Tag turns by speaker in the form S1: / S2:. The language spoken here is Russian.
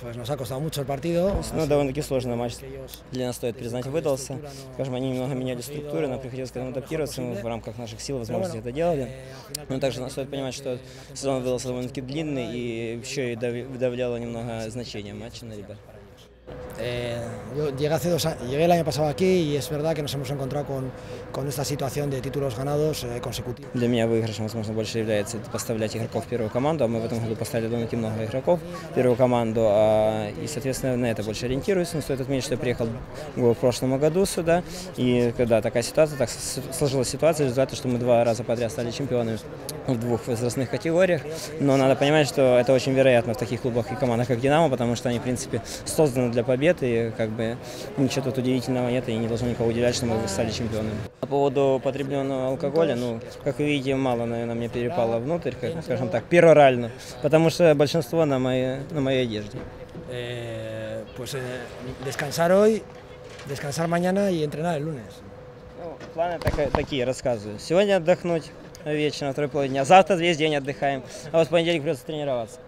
S1: Pues nos ha costado mucho el partido.
S2: Ну, довольно-таки сложный матч для нас, стоит признать, выдался. Скажем, они немного меняли структуры, нам приходилось к этому адаптироваться, мы в рамках наших сил, возможностей это делали. Но также нам стоит понимать, что сезон выдался довольно-таки длинный и еще и дав- давляло немного значение матча на ребят.
S1: Eh, yo llegué, hace dos llegué el año pasado aquí y es verdad que nos hemos encontrado con, con esta situación de títulos ganados eh, consecutivos.
S2: Для меня выигрышем, возможно, больше является поставлять игроков в первую команду, а мы в этом году поставили довольно-таки много игроков в первую команду, а, и, соответственно, на это больше ориентируюсь. Но стоит отметить, что я приехал в прошлом году сюда, и когда такая ситуация, так сложилась ситуация, результат, что мы два раза подряд стали чемпионами в двух возрастных категориях, но надо понимать, что это очень вероятно в таких клубах и командах, как «Динамо», потому что они, в принципе, созданы для побед, и как бы ничего тут удивительного нет, и не должно никого удивлять, что мы стали чемпионами. По поводу потребленного алкоголя, ну, как вы видите, мало, наверное, мне перепало внутрь, как, скажем так, перорально, потому что большинство на моей, на моей одежде.
S1: Eh, pues eh, descansar hoy, descansar mañana y entrenar el lunes.
S2: Ну, планы так- такие, рассказываю. Сегодня отдохнуть вечером, второй половине дня, завтра весь день отдыхаем, а вот в понедельник придется тренироваться.